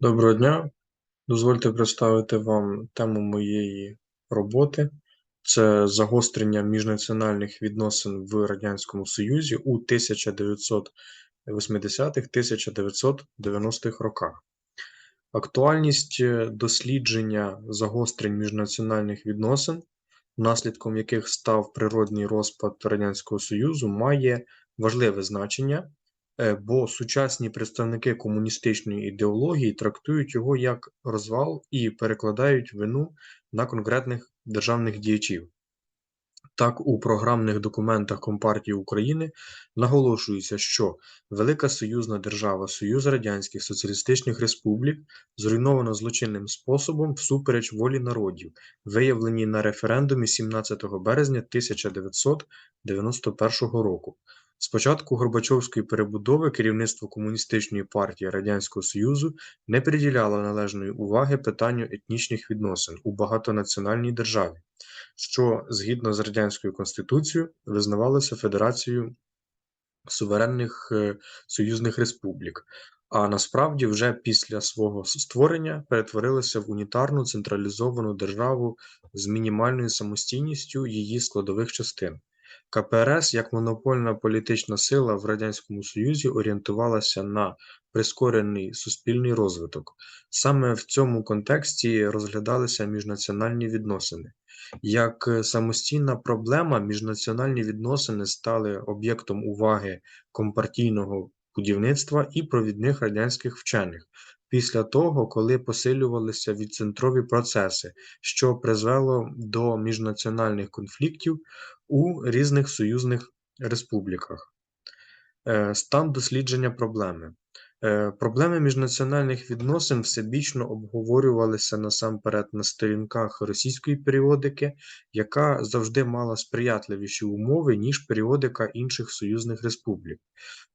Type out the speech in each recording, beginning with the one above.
Доброго дня. Дозвольте представити вам тему моєї роботи. Це загострення міжнаціональних відносин в Радянському Союзі у 1980-1990-х роках. Актуальність е, дослідження загострень міжнаціональних відносин, наслідком яких став природний розпад Радянського Союзу, має важливе значення бо сучасні представники комуністичної ідеології трактують його як розвал і перекладають вину на конкретних державних діячів. Так, у програмних документах Компартії України наголошується, що Велика Союзна держава, Союз Радянських Соціалістичних Республік зруйнована злочинним способом всупереч волі народів, виявлені на референдумі 17 березня 1991 року. З початку Горбачовської перебудови керівництво Комуністичної партії Радянського Союзу не приділяло належної уваги питанню етнічних відносин у багатонаціональній державі, що згідно з радянською конституцією визнавалося Федерацією суверенних е, союзних республік, а насправді вже після свого створення перетворилися в унітарну централізовану державу з мінімальною самостійністю її складових частин. КПРС як монопольна політична сила в Радянському Союзі орієнтувалася на прискорений суспільний розвиток. Саме в цьому контексті розглядалися міжнаціональні відносини. Як самостійна проблема, міжнаціональні відносини стали об'єктом уваги компартійного будівництва і провідних радянських вчених. Після того, коли посилювалися відцентрові процеси, що призвело до міжнаціональних конфліктів у різних союзних республіках. Е, стан дослідження проблеми. Е, проблеми міжнаціональних відносин всебічно обговорювалися насамперед на сторінках російської періодики, яка завжди мала сприятливіші умови, ніж періодика інших союзних республік.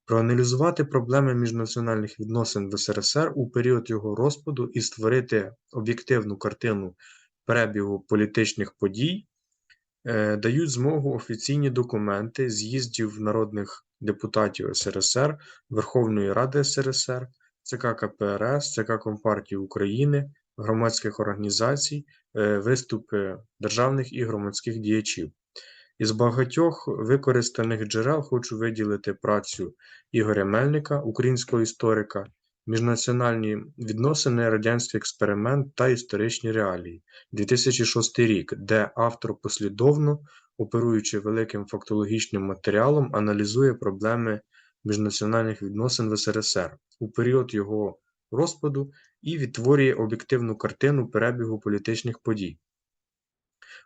Проаналізувати проблеми міжнаціональних відносин в СРСР у період його розпаду і створити об'єктивну картину перебігу політичних подій дають змогу офіційні документи з'їздів народних депутатів СРСР, Верховної Ради СРСР, ЦК КПРС, ЦК Компартії України, громадських організацій, е, виступи державних і громадських діячів. Із багатьох використаних джерел хочу виділити працю Ігоря Мельника, українського історика, Міжнаціональні відносини, радянський експеримент та історичні реалії 2006 рік, де автор послідовно, оперуючи великим фактологічним матеріалом, аналізує проблеми міжнаціональних відносин в СРСР у період його розпаду і відтворює об'єктивну картину перебігу політичних подій.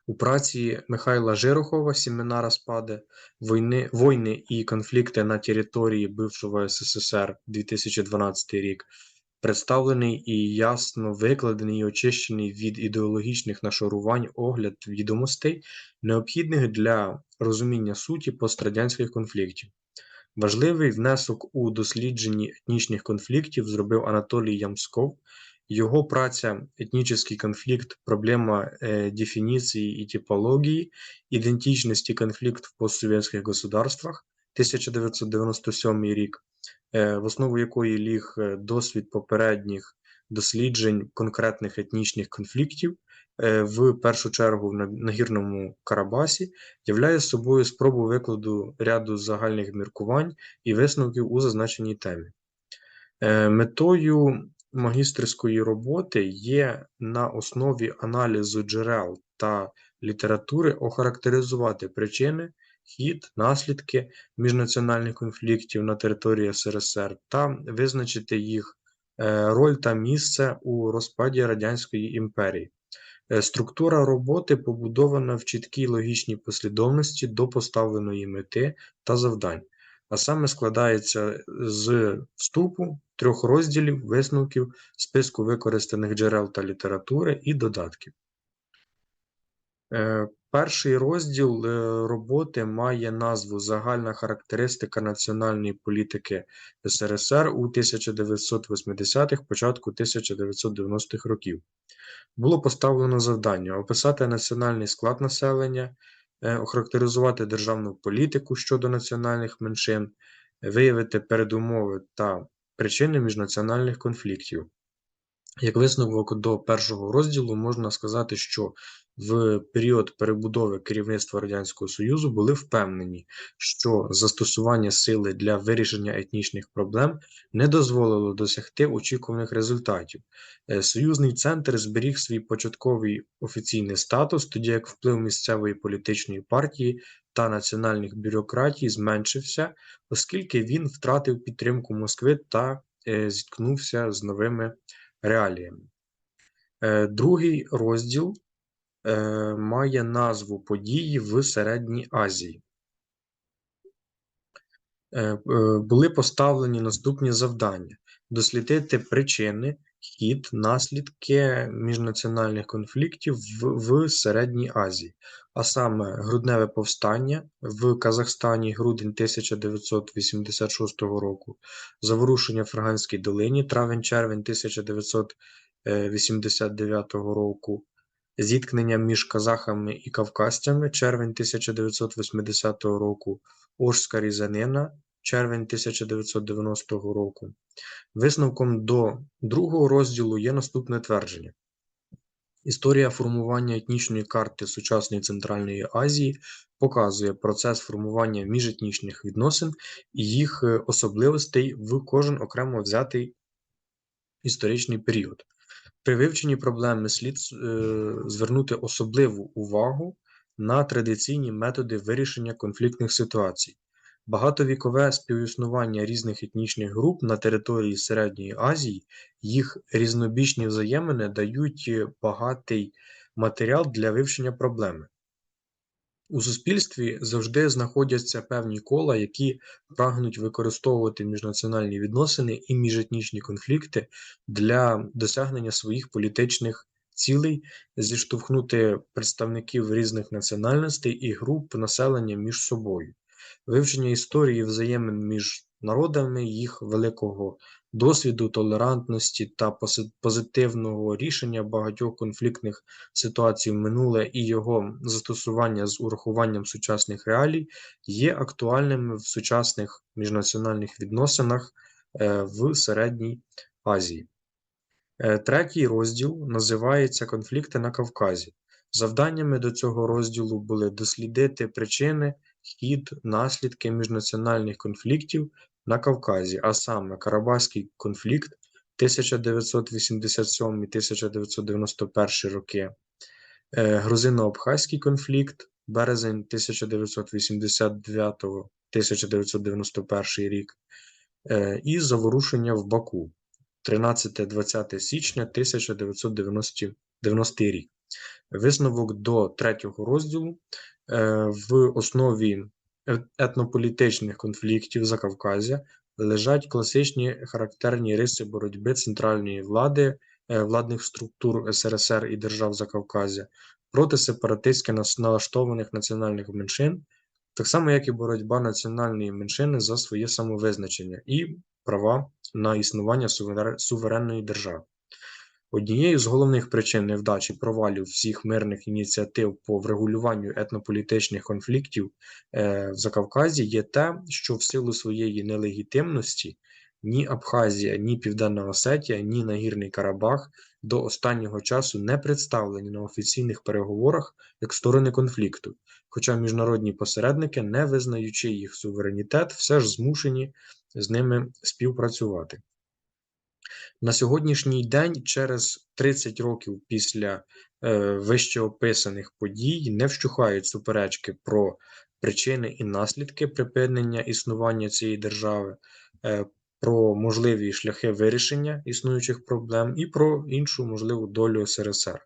У праці Михайла Жирохова «Семена распада. Войни, войни і конфлікти на території бившого СССР 2012 рік представлений і ясно викладений і очищений від ідеологічних нашарувань огляд відомостей, необхідних для розуміння суті пострадянських конфліктів. Важливий внесок у дослідженні етнічних конфліктів зробив Анатолій Ямсков, його праця «Етнічний конфлікт. Проблема э, дефініції і типології, ідентичності конфлікт в постсовєтських государствах 1997 рік, э, в основу якої ліг э, досвід попередніх досліджень конкретних етнічних конфліктів, в першу чергу в нагірному Карабасі, являє собою спробу викладу ряду загальних міркувань і висновків у зазначеній темі. Метою магістерської роботи є на основі аналізу джерел та літератури охарактеризувати причини, хід, наслідки міжнаціональних конфліктів на території СРСР та визначити їх е, роль та місце у розпаді Радянської імперії. Е, структура роботи побудована в чіткій логічній послідовності до поставленої мети та завдань а саме складається з вступу, трьох розділів, висновків, списку використаних джерел та літератури і додатків. Е, перший розділ е, роботи має назву Загальна характеристика національної політики СРСР у 1980-х, початку 1990-х років. Було поставлено завдання описати національний склад населення, охарактеризувати державну політику щодо національних меншин, виявити передумови та причини міжнаціональних конфліктів. Як висновок до першого розділу можна сказати, що в період перебудови керівництва Радянського Союзу були впевнені, що застосування сили для вирішення етнічних проблем не дозволило досягти очікуваних результатів. Е, Союзний центр зберіг свій початковий офіційний статус, тоді як вплив місцевої політичної партії та національних бюрократій зменшився, оскільки він втратив підтримку Москви та е, зіткнувся з новими реаліями. Е, Другий розділ е, має назву Події в Середній Азії. Е, е, Були поставлені наступні завдання: дослідити причини, хід, наслідки міжнаціональних конфліктів в, в Середній Азії, а саме грудневе повстання в Казахстані грудень 1986 року, заворушення в Ферганській долині травень-червень 1989 року, зіткнення між казахами і кавказцями червень 1980 року, Ожська різанина червень 1990 року. Висновком до другого розділу є наступне твердження. Історія формування етнічної карти сучасної Центральної Азії показує процес формування міжетнічних відносин і їх е, особливостей в кожен окремо взятий історичний період. При вивченні проблеми слід е, звернути особливу увагу на традиційні методи вирішення конфліктних ситуацій. Багатовікове співіснування різних етнічних груп на території Середньої Азії, їх різнобічні взаємини дають багатий матеріал для вивчення проблеми. У суспільстві завжди знаходяться певні кола, які прагнуть використовувати міжнаціональні відносини і міжетнічні конфлікти для досягнення своїх політичних цілей, зіштовхнути представників різних національностей і груп населення між собою. Вивчення історії взаємин між народами, їх великого досвіду, толерантності та позитивного рішення багатьох конфліктних ситуацій в минуле і його застосування з урахуванням сучасних реалій є актуальними в сучасних міжнаціональних відносинах е, в Середній Азії. Е, Третій розділ називається Конфлікти на Кавказі. Завданнями до цього розділу були дослідити причини, хід, наслідки міжнаціональних конфліктів на Кавказі, а саме Карабахський конфлікт 1987-1991 роки, е, Грузино-Абхазький конфлікт, березень 1989-1991 рік, е, і заворушення в Баку 13-20 січня 1990 рік. Висновок до третього розділу е, в основі етнополітичних конфліктів Закавказя лежать класичні характерні риси боротьби центральної влади, е, владних структур СРСР і держав Закавказя проти сепаратистськи налаштованих національних меншин, так само як і боротьба національної меншини за своє самовизначення і права на існування суверенної держави. Однією з головних причин невдачі провалів всіх мирних ініціатив по врегулюванню етнополітичних конфліктів е, в Закавказі є те, що в силу своєї нелегітимності ні Абхазія, ні Південна Осетія, ні Нагірний Карабах до останнього часу не представлені на офіційних переговорах як сторони конфлікту, хоча міжнародні посередники, не визнаючи їх суверенітет, все ж змушені з ними співпрацювати. На сьогоднішній день, через 30 років після е, вище описаних подій, не вщухають суперечки про причини і наслідки припинення існування цієї держави, е, про можливі шляхи вирішення існуючих проблем і про іншу можливу долю СРСР.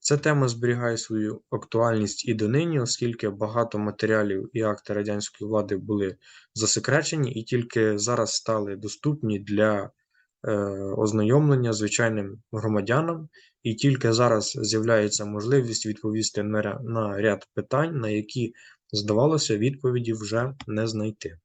Ця тема зберігає свою актуальність і донині, оскільки багато матеріалів і акти радянської влади були засекречені і тільки зараз стали доступні для ознайомлення звичайним громадянам, і тільки зараз з'являється можливість відповісти на, ряд питань, на які, здавалося, відповіді вже не знайти.